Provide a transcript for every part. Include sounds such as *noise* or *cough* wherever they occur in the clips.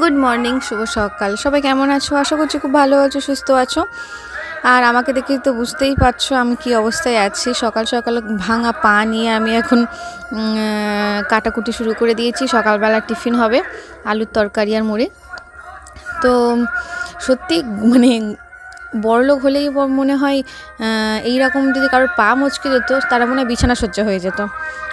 Good morning শুভ সকাল। সবাই কেমন আছো? আশা করছি খুব ভালো আছো, সুস্থ আছো। আর আমাকে দেখে তো বুঝতেই পারছ আমি কি অবস্থায় আছি। সকাল সকাল ভাঙা পা নিয়ে আমি এখন কাটাকুটি শুরু করে দিয়েছি। সকালবেলা টিফিন হবে, আলুর তরকারি আর মুড়ি। তো সত্যি মানে বড়লোক হলেই মনে হয় এই রকম যদি কারোর পা মচকে যেত, তারা মনে হয় বিছানা সজ্জা হয়ে যেত।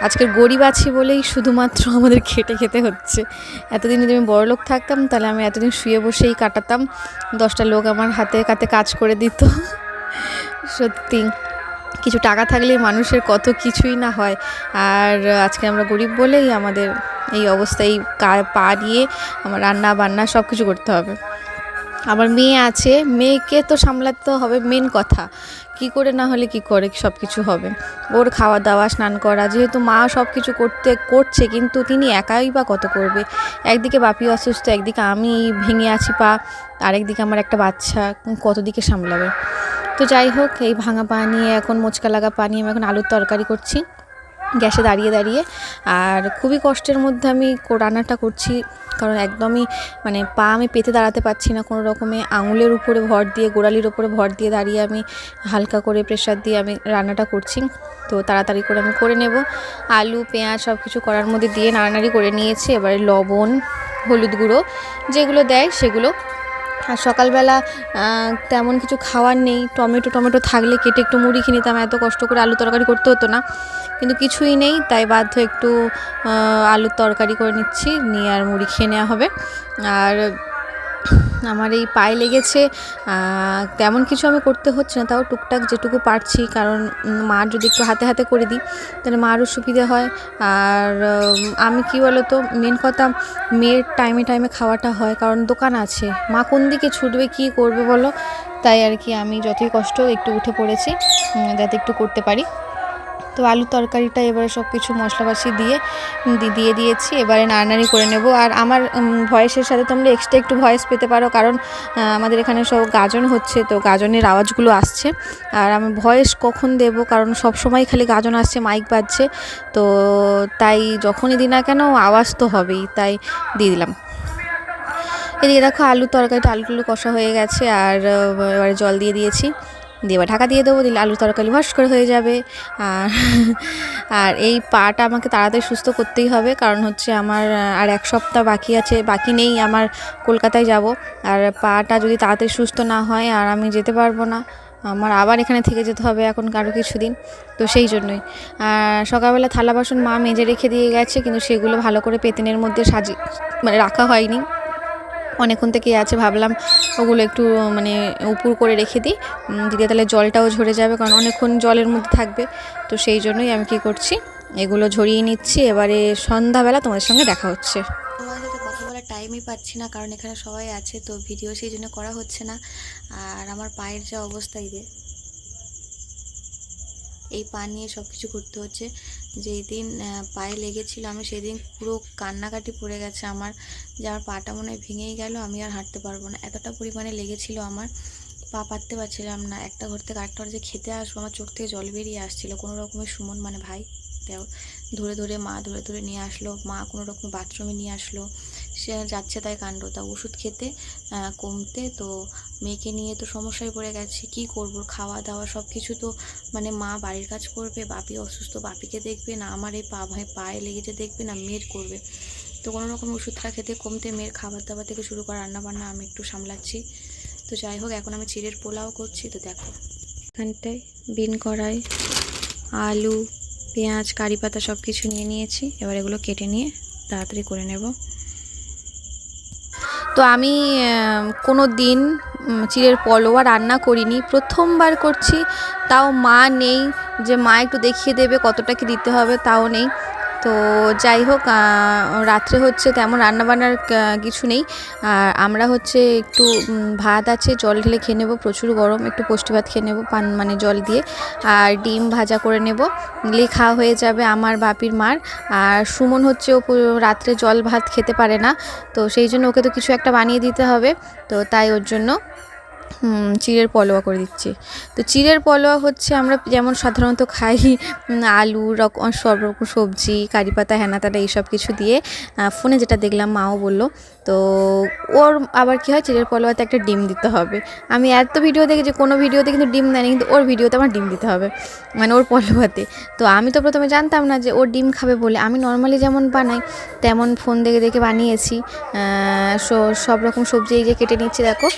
আজকের গরিব আছি বলেই শুধুমাত্র *laughs* আমাদের খেটে খেতে হচ্ছে। এতদিন যদি আমি বড়লোক থাকতাম, তাহলে আমি এতদিন শুয়ে বসেই কাটাতাম। দশটা লোক আমার হাতে কাতে কাজ করে দিত। *laughs* সত্যি, কিছু টাকা থাকলে মানুষের কত কিছুই না হয়। আর আজকে আমরা গরিব বলেই আমাদের এই অবস্থায় পা দিয়ে আমার রান্না বান্না সব কিছু করতে হবে। আমার মেয়ে আছে, মেয়েকে তো সামলাতে হবে মেন কথা। কি করে না হলে কি করে সব কিছু হবে? ওর খাওয়া দাওয়া স্নান করা, যেহেতু মা সব কিছু করতে, করছে, কিন্তু তিনি একাই বা কত করবে? একদিকে বাপি অসুস্থ, একদিকে আমি ভেঙে আছি পা, আরেকদিকে আমার একটা বাচ্চা, কত দিকে সামলাবে? তো যাই হোক, এই ভাঙা পা নিয়ে এখন, মোচকা লাগা পা নিয়ে আমি এখন আলুর তরকারি করছি, গ্যাসে দাঁড়িয়ে দাঁড়িয়ে। আর খুবই কষ্টের মধ্যে আমি রান্নাটা করছি। কারণ একদমই মানে পা আমি পেতে দাঁড়াতে পারছি না কোনো রকমে। আঙুলের উপরে ভর দিয়ে, গোড়ালির উপরে ভর দিয়ে দাঁড়িয়ে আমি হালকা করে প্রেশার দিয়ে আমি রান্নাটা করছি। তো তাড়াতাড়ি করে আমি করে নেব। আলু, পেঁয়াজ সব কিছু করার মধ্যে দিয়ে নাড়ানাড়ি করে নিয়েছি। এবারে লবণ, হলুদ গুঁড়ো যেগুলো দেয় সেগুলো আর সকালবেলা তেমন কিছু খাওয়ার নেই। টমেটো টমেটো থাকলে কেটে একটু মুড়ি খেয়ে নিতাম। এত কষ্ট করে আলু তরকারি করতে হতো না। কিন্তু কিছুই নেই, তাই বাধ্য একটু আলুর তরকারি করে নিচ্ছি। নিয়ে আর মুড়ি খেয়ে নেওয়া হবে। আর আমার এই পায়ে লেগেছে তেমন কিছু আমি করতে হচ্ছে না, তাও টুকটাক যেটুকু পারছি, কারণ মার যদি একটু হাতে হাতে করে দিই, তাহলে মারও সুবিধে হয়। আর আমি কি বলো তো মেন কথা মেয়ের টাইমে টাইমে খাওয়াটা হয়, কারণ দোকান আছে। মা কোন দিকে ছুটবে, কি করবে বলো? তাই আর কি আমি যতই কষ্ট, একটু উঠে পড়েছি যাতে একটু করতে পারি। তো আলু তরকারিটা এবারে সব কিছু মশলাপাশি দিয়ে দিয়ে দিয়েছি। এবারে নাড়ানাড়ি করে নেব। আর আমার ভয়েসের সাথে তোমরা এক্সট্রা একটু ভয়েস পেতে পারো, কারণ আমাদের এখানে সব গাজন হচ্ছে, তো গাজনের আওয়াজগুলো আসছে। আর আমি ভয়েস কখন দেব? কারণ সব সময় খালি গাজন আসছে মাইক বাজছে। তো তাই যখনই দিই না কেন, আওয়াজ তো হবেই, তাই দিয়ে দিলাম। এদিকে দেখো আলু তরকারিটা, আলুগুলো কষা হয়ে গেছে। আর এবারে জল দিয়ে দিয়েছি। দিয়ে এবার ঢাকা দিয়ে দেবো, দিলে আলুর তরকারি ভস করে হয়ে যাবে। আর আর এই পাটা আমাকে তাড়াতাড়ি সুস্থ করতেই হবে, কারণ হচ্ছে আমার, আর এক সপ্তাহ বাকি আছে, বাকি নেই, আমার কলকাতায় যাব। আর পাটা যদি তাড়াতাড়ি সুস্থ না হয়, আর আমি যেতে পারব না, আমার আবার এখানে থেকে যেতে হবে এখন আরও কিছুদিন, তো সেই জন্যই। আর সকালবেলা থালা বাসন মা মেজে রেখে দিয়ে গেছে, কিন্তু সেগুলো ভালো করে পেতেনের মধ্যে সাজি মানে রাখা হয়নি। অনেকক্ষণ থেকে আছে, ভাবলাম ওগুলো একটু মানে উপুর করে রেখে দিই। দিলে তাহলে জলটাও ঝরে যাবে, কারণ অনেকক্ষণ জলের মধ্যে থাকবে। তো সেই জন্যই আমি কি করছি, এগুলো ঝরিয়ে নিচ্ছি। এবারে সন্ধ্যাবেলা তোমাদের সঙ্গে দেখা হচ্ছে। টাইমই পাচ্ছি না, কারণ এখানে সবাই আছে, তো ভিডিও সেই জন্য করা হচ্ছে না। আর আমার পায়ের যা অবস্থা, এই পা নিয়ে সব কিছু করতে হচ্ছে। যেই দিন পায়ে লেগেছিল, আমি সেদিন পুরো কান্নাকাটি পড়ে গেছে আমার। যে আমার পাটা মনে হয় ভেঙেই গেল, আমি আর হাঁটতে পারব না। এতটা পরিমাণে লেগেছিল আমার, পা পাততে পারছিলাম না। একটা ঘর থেকে আরেকটা ঘর যে খেতে আসব, আমার চোখ থেকে জল বেরিয়ে আসছিল। কোনো রকমের সুমন মানে ভাই ধরে ধরে মা, ধরে ধরে নিয়ে আসলো। মা কোনো রকম বাথরুমে নিয়ে আসলো। সে যাচ্ছে তাই কাণ্ড। তা ওষুধ খেতে কমতে, তো মেয়েকে নিয়ে তো সমস্যায় পড়ে গেছে, কি করব? খাওয়া দাওয়া সব কিছু তো মানে মা বাড়ির কাজ করবে, বাপি অসুস্থ, বাপিকে দেখবে না, আমার এই পা, ভাই পায়ে লেগেছে, দেখবে না, মেয়ের করবে। তো কোনো রকম ওষুধটা খেতে কমতে মেয়ের খাবার দাবার থেকে শুরু করে রান্নাবান্না আমি একটু সামলাচ্ছি। তো যাই হোক, এখন আমি চিড়ের পোলাও করছি, তো দেখো। এখানটায় বিন কড়াই, আলু, পেঁয়াজ, কারি পাতা সব কিছু নিয়ে নিয়েছি। এবার এগুলো কেটে নিয়ে তাড়াতাড়ি করে নেব। তো আমি কোনো দিন চিড়ের পলোয়া রান্না করিনি। প্রথমবার করছি, তাও মা নেই যে মা একটু দেখিয়ে দেবে কতটা কি দিতে হবে, তাও নেই। তো যাই হোক রাত্রে হচ্ছে তেমন রান্নাবান্নার কিছু নেই। আর আমরা হচ্ছে একটু ভাত আছে, জল ঢেলে খেয়ে নেব, প্রচুর গরম, একটু পুষ্টি ভাত খেয়ে নেব, পান মানে জল দিয়ে। আর ডিম ভাজা করে নেব খাওয়া হয়ে যাবে আমার বাপির মার। আর সুমন হচ্ছে ও রাত্রে জল ভাত খেতে পারে না, তো সেই জন্য ওকে তো কিছু একটা বানিয়ে দিতে হবে, তো তাই ওর জন্য চিড়ের পলোয়া করে দিচ্ছি। তো চিড়ের পলোয়া হচ্ছে আমরা যেমন সাধারণত খাই আলু রকম সব রকম সবজি, কারি পাতা তাটা এইসব কিছু দিয়ে ফোনে যেটা দেখলাম মাও বলল তো ওর আবার কী হয় চিড়ের পলোয়াতে একটা ডিম দিতে হবে। আমি এত ভিডিও দেখেছি কোনো ভিডিওতে কিন্তু ডিম দেয়নি, কিন্তু ওর ভিডিওতে আমার ডিম দিতে হবে মানে ওর পলোয়াতে তো আমি তো প্রথমে জানতাম না যে ও ডিম খাবে বলে। আমি নর্মালি যেমন বানাই, তেমন ফোন দেখে দেখে বানিয়েছি। সো- সব রকম সবজি এই যে কেটে নিচ্ছে, দেখো।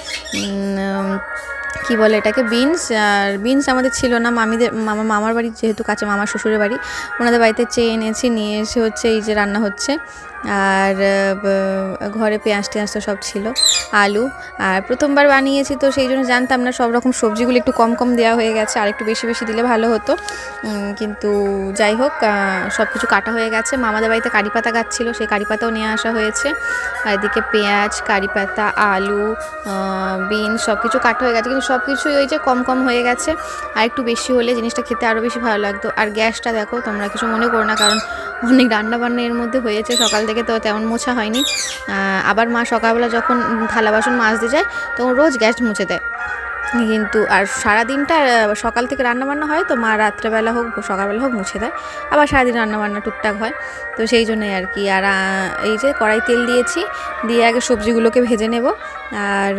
কি বলে এটাকে? বিনস আর বিনস আমাদের ছিল না, মামিদের, মামা, মামার বাড়ি, যেহেতু কাছে মামার শ্বশুরের বাড়ি। ওনাদের বাড়িতে চেয়ে এনেছি, নিয়ে এসে হচ্ছে এই যে রান্না হচ্ছে। আর ঘরে পেঁয়াজ টেঁয়াজ তো সব ছিল, আলু। আর প্রথমবার বানিয়েছি তো সেই জন্য জানতাম না, সব রকম সবজিগুলো একটু কম কম দেওয়া হয়ে গেছে আর একটু বেশি বেশি দিলে ভালো হতো। কিন্তু যাই হোক সব কিছু কাটা হয়ে গেছে। মামাদের বাড়িতে কারি পাতা গাছ ছিল, সেই কারি পাতাও নিয়ে আসা হয়েছে। আর এদিকে পেঁয়াজ, কারি পাতা, আলু বিন সব কিছু কাটা হয়ে গেছে। কিন্তু সব কিছুই ওই যে কম কম হয়ে গেছে। আর একটু বেশি হলে জিনিসটা খেতে আরও বেশি ভালো লাগতো। আর গ্যাসটা দেখো, তোমরা কিছু মনে করো না, কারণ অনেক রান্না বান্না এর মধ্যে হয়েছে। সকাল থেকে তো তেমন মোছা হয়নি। আবার মা সকালবেলা যখন থালা বাসন মাজতে যায়, তখন রোজ গ্যাস মুছে দেয়। কিন্তু আর সারা দিনটা সকাল থেকে রান্না বান্না হয় তো মা রাত্রেবেলা হোক, সকালবেলা হোক মুছে দেয়। আবার সারাদিন রান্নাবান্না টুকটাক হয়। তো সেই জন্যই আর কি। আর এই যে কড়াই তেল দিয়েছি, দিয়ে আগে সবজিগুলোকে ভেজে নেব। আর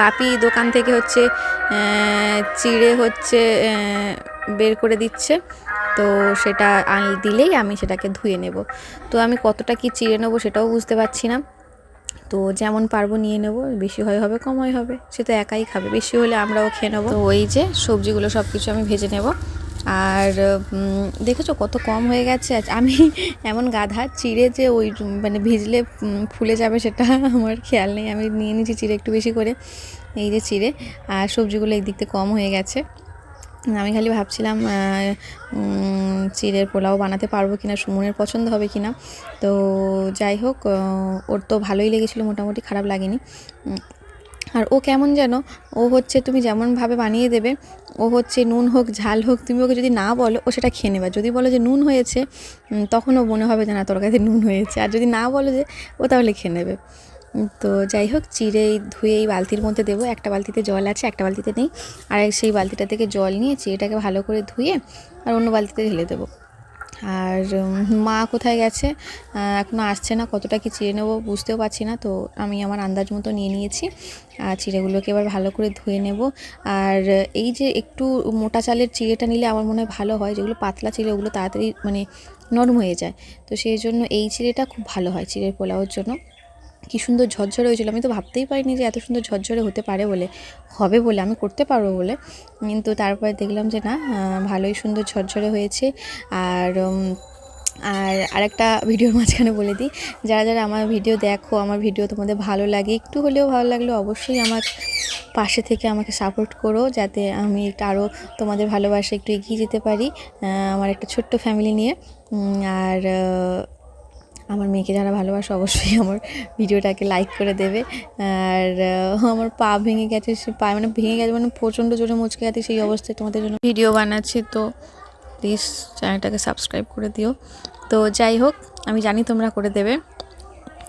বাপি দোকান থেকে হচ্ছে চিড়ে হচ্ছে বের করে দিচ্ছে। তো সেটা দিলেই আমি সেটাকে ধুয়ে নেব। তো আমি কতটা কি চিড়ে নেব সেটাও বুঝতে পারছি না। তো যেমন পারব নিয়ে নেব, বেশি হয় হবে, কম হয় হবে, সে তো একাই খাবে, বেশি হলে আমরাও খেয়ে নেব। তো ওই যে সবজিগুলো সব কিছু আমি ভেজে নেব। আর দেখেছ কত কম হয়ে গেছে? আমি এমন গাধা, চিড়ে যে ওই মানে ভিজলে ফুলে যাবে সেটা আমার খেয়াল নেই। আমি নিয়ে নিয়েছি চিড়ে একটু বেশি করে, এই যে চিড়ে। আর সবজিগুলো এই দিক থেকে কম হয়ে গেছে। আমি খালি ভাবছিলাম চিড়ের পোলাও বানাতে পারব কিনা, সুমনের পছন্দ হবে কিনা। তো যাই হোক ওর তো ভালোই লেগেছিলো, মোটামুটি খারাপ লাগেনি। আর ও কেমন যেন, ও হচ্ছে তুমি যেমনভাবে বানিয়ে দেবে, ও হচ্ছে নুন হোক, ঝাল হোক, তুমি ওকে যদি না বলো, ও সেটা খেয়ে নেবে। যদি বলো যে নুন হয়েছে তখন ও মনে হবে যে না তরকারিতে নুন হয়েছে। আর যদি না বলো যে, ও তাহলে খেয়ে নেবে। তো যাই হোক চিড়ে ধুয়ে এই বালতির মধ্যে দেবো। একটা বালতিতে জল আছে, একটা বালতিতে নেই। আর সেই বালতিটা থেকে জল নিয়ে চিড়েটাকে ভালো করে ধুয়ে আর অন্য বালতিতে ঢেলে দেবো। আর মা কোথায় গেছে? এখনও আসছে না। কতটা কি চিড়ে নেব বুঝতেও পারছি না। তো আমি আমার আন্দাজ মতো নিয়ে নিয়েছি। আর চিড়েগুলোকে এবার ভালো করে ধুয়ে নেব। আর এই যে একটু মোটা চালের চিড়েটা নিলে আমার মনে হয় ভালো হয়। যেগুলো পাতলা চিড়ে, ওগুলো তাড়াতাড়ি মানে নরম হয়ে যায়। তো সেই জন্য এই চিড়েটা খুব ভালো হয় চিড়ের পোলাওর জন্য। কি সুন্দর ঝরঝরে হয়েছিল। আমি তো ভাবতেই পারিনি যে এত সুন্দর ঝরঝরে হতে পারে বলে। হবে বলে, আমি করতে পারব বলে। কিন্তু তারপরে দেখলাম যে না ভালোই সুন্দর ঝরঝরে হয়েছে। আর আর আরেকটা ভিডিওর মাঝখানে বলে দিই, যারা যারা আমার ভিডিও দেখো, আমার ভিডিও তোমাদের ভালো লাগে, একটু হলেও ভালো লাগলে অবশ্যই আমার পাশে থেকে আমাকে সাপোর্ট করো, যাতে আমি আরও তোমাদের ভালোবাসা একটু এগিয়ে যেতে পারি আমার একটা ছোট্ট ফ্যামিলি নিয়ে। আর আমার মেয়েকে যারা ভালোবাসে অবশ্যই আমার ভিডিওটাকে লাইক করে দেবে। আর আমার পা ভেঙে গেছে, সে পা মানে ভেঙে গেছে মানে প্রচণ্ড জোরে মুচকে গেছে সেই অবস্থায় তোমাদের জন্য ভিডিও বানাচ্ছি। তো প্লিজ চ্যানেলটাকে সাবস্ক্রাইব করে দিও। তো যাই হোক, আমি জানি তোমরা করে দেবে,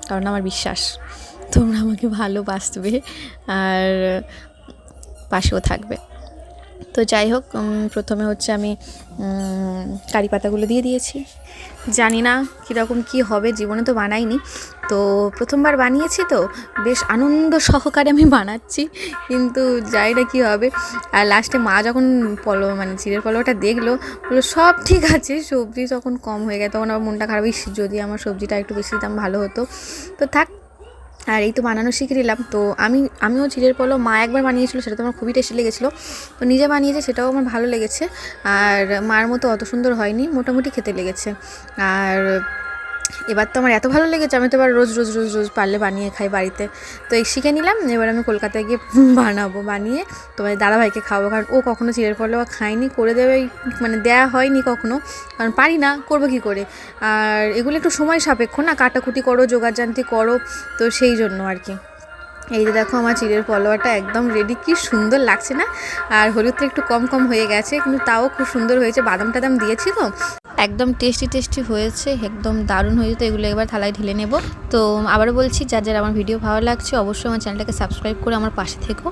কারণ আমার বিশ্বাস তোমরা আমাকে ভালোবাসবে আর পাশেও থাকবে। তো যাই হোক প্রথমে হচ্ছে আমি কারি পাতাগুলো দিয়ে দিয়েছি। জানি না কীরকম কী হবে, জীবনে তো বানাইনি। তো প্রথমবার বানিয়েছি তো, বেশ আনন্দ সহকারে আমি বানাচ্ছি, কিন্তু যাই না কী হবে। আর লাস্টে মা যখন পলো মানে চিড়ের পলোটা দেখল, বলল, সব ঠিক আছে, সবজি তখন কম হয়ে গেছে, তখন আমার মনটা খারাপ যদি আমার সবজিটা একটু বেশি দাম ভালো হতো। তো থাক আর এই তো বানানো শিখে নিলাম। তো আমি, আমিও চিড়ের পলো মা একবার বানিয়েছিল, সেটা তো আমার খুবই টেস্টি লেগেছিলো। তো নিজে বানিয়েছে, সেটাও আমার ভালো লেগেছে। আর মার মতো অত সুন্দর হয়নি, মোটামুটি খেতে লেগেছে। আর এবার তো আমার এত ভালো লেগেছে, আমি তো এবার রোজ রোজ রোজ রোজ পারলে বানিয়ে খাই বাড়িতে। তো এই শিখে নিলাম, এবার আমি কলকাতায় গিয়ে *laughs* বানাবো, বানিয়ে তোমার দাদাভাইকে খাওয়াবো, কারণ ও কখনো চিড়ের পলো খায়নি, করে দেবে মানে দেয়া হয়নি কখনো, কারণ পারি না, করব কী করে? আর এগুলো একটু সময় সাপেক্ষ না, কাটাকুটি করো জোগাড়যান্তি করো, তো সেই জন্য আর কি। এই যে দেখো আমার চিড়ের পলোয়াটা একদম রেডি কি সুন্দর লাগছে না? আর হলুদটা একটু কম কম হয়ে গেছে, কিন্তু তাও খুব সুন্দর হয়েছে বাদাম টাদাম দিয়েছি তো একদম টেস্টি টেস্টি হয়েছে, একদম দারুণ হয়েছে, তো এগুলো এবার থালায় ঢেলে নেব। তো আবারও বলছি, যার যার আমার ভিডিও ভালো লাগছে, অবশ্যই আমার চ্যানেলটাকে সাবস্ক্রাইব করে আমার পাশে থেকো।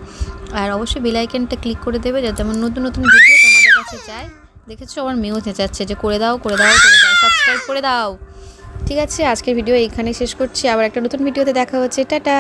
আর অবশ্যই বেল আইকনটা ক্লিক করে দেবে, যাতে আমার নতুন নতুন ভিডিও তোমাদের কাছে যায়। দেখেছ, আমার মেয়েও চেঁচাচ্ছে যে, করে দাও করে দাও করে দাও সাবস্ক্রাইব করে দাও। ঠিক আছে, আজকের ভিডিও এইখানে শেষ করছি। আবার একটা নতুন ভিডিওতে দেখা হচ্ছে। টাটা!